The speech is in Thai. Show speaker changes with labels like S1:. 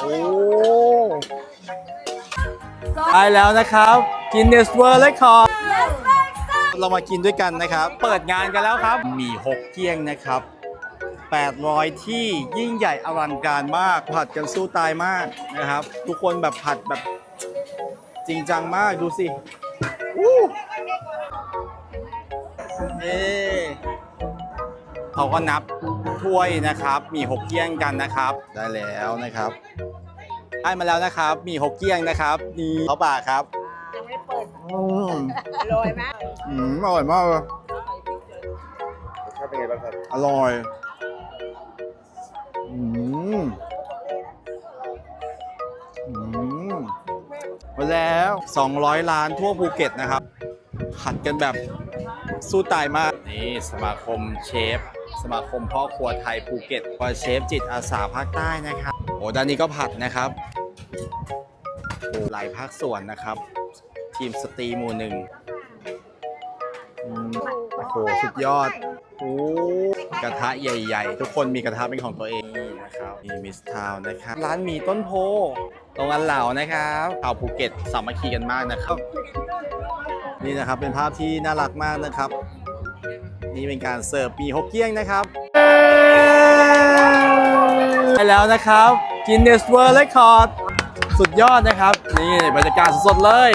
S1: โอ้ได้แล้วนะครับ Guinness World Record เรามากินด้วยกันนะครับ เปิดงานกันแล้วครับ มีหกเกี้ยงนะครับ 800 ที่ยิ่งใหญ่อลังการมาก ผัดกันสู้ตายมากนะครับ ทุกคนแบบผัดแบบจริงจังมากดูสิ อู้นี่ เขาก็นับถ้วยนะครับมีหกเกี้ยงกันนะครับ ได้แล้วนะครับได้มาแล้วนะครับมีหกเกี้ยงนะครับนี่เขาป่ากครับ
S2: ยังไม่เปิด
S1: อืม
S2: โรยไหม
S1: อืมอร่อยมากเลย
S3: รสชาติเป็นไงบ้างครับ
S1: อร่อยอืมอืมมาแล้ว 200 ล้านทั่วภูเก็ตนะครับผัดกันแบบสู้ตายมาก นี่สมาคมเชฟ สมาคมพ่อครัวไทยภูเก็ตวาเชฟจิตอาสาภาคใต้นะครับโอ้ด้านนี้ก็ผัดนะครับโอ้หลายภาคส่วนนะครับ ทีมสตรีหมู่หนึ่งอืมโอ้โหสุดยอดโอ้กระทะใหญ่ๆ ทุกคนมีกระทะเป็นของตัวเองนะครับมีมิสทาวนะครับ ร้านหมีต้นโพตรงอันเหล่านะครับชาวภูเก็ตสามัคคีกันมากนะครับ นี่นะครับเป็นภาพที่น่ารักมากนะครับ นี่เป็นการเสิร์ฟปีฮกเกี้ยงนะครับไปแล้วนะครับกินเนสเวิร์ดเรคคอร์ดสุดยอดนะครับ นี่บรรยากาศสดๆเลย